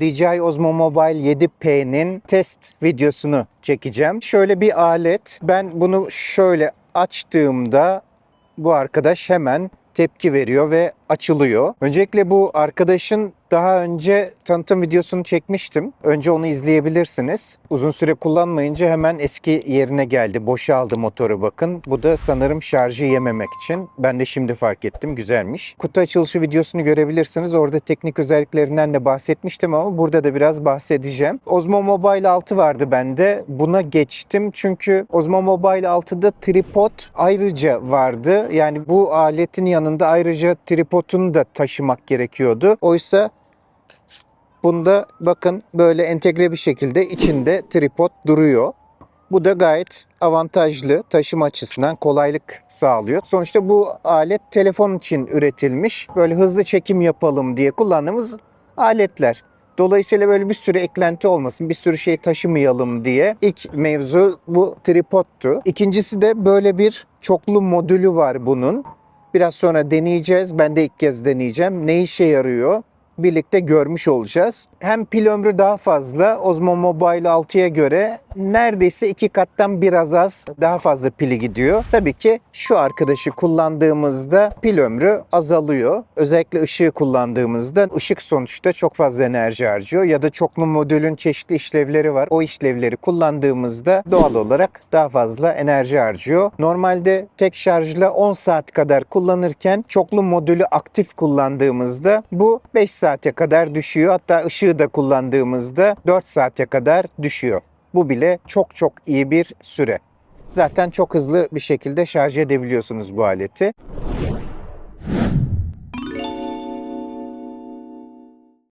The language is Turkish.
DJI Osmo Mobile 7P'nin test videosunu çekeceğim. Şöyle bir alet. Ben bunu şöyle açtığımda bu arkadaş hemen tepki veriyor ve açılıyor. Öncelikle bu arkadaşın daha önce tanıtım videosunu çekmiştim. Önce onu izleyebilirsiniz. Uzun süre kullanmayınca hemen eski yerine geldi. Boşaldı motoru bakın. Bu da sanırım şarjı yememek için. Ben de şimdi fark ettim. Güzelmiş. Kutu açılışı videosunu görebilirsiniz. Orada teknik özelliklerinden de bahsetmiştim ama burada da biraz bahsedeceğim. Osmo Mobile 6 vardı bende. Buna geçtim çünkü Osmo Mobile 6'da tripod ayrıca vardı. Yani bu aletin yanında ayrıca tripodunu da taşımak gerekiyordu. Oysa Bunda bakın böyle entegre bir şekilde içinde tripod duruyor. Bu da gayet avantajlı taşıma açısından kolaylık sağlıyor. Sonuçta bu alet telefon için üretilmiş. Böyle hızlı çekim yapalım diye kullandığımız aletler. Dolayısıyla böyle bir sürü eklenti olmasın, bir sürü şey taşımayalım diye ilk mevzu bu tripodtu. İkincisi de böyle bir çoklu modülü var bunun. Biraz sonra deneyeceğiz. Ben de ilk kez deneyeceğim. Ne işe yarıyor? birlikte görmüş olacağız. Hem pil ömrü daha fazla Osmo Mobile 6'ya göre neredeyse iki kattan biraz az daha fazla pili gidiyor. Tabii ki şu arkadaşı kullandığımızda pil ömrü azalıyor. Özellikle ışığı kullandığımızda ışık sonuçta çok fazla enerji harcıyor ya da çoklu modülün çeşitli işlevleri var. O işlevleri kullandığımızda doğal olarak daha fazla enerji harcıyor. Normalde tek şarjla 10 saat kadar kullanırken çoklu modülü aktif kullandığımızda bu 5 saate kadar düşüyor. Hatta ışığı da kullandığımızda 4 saate kadar düşüyor. Bu bile çok çok iyi bir süre. Zaten çok hızlı bir şekilde şarj edebiliyorsunuz bu aleti.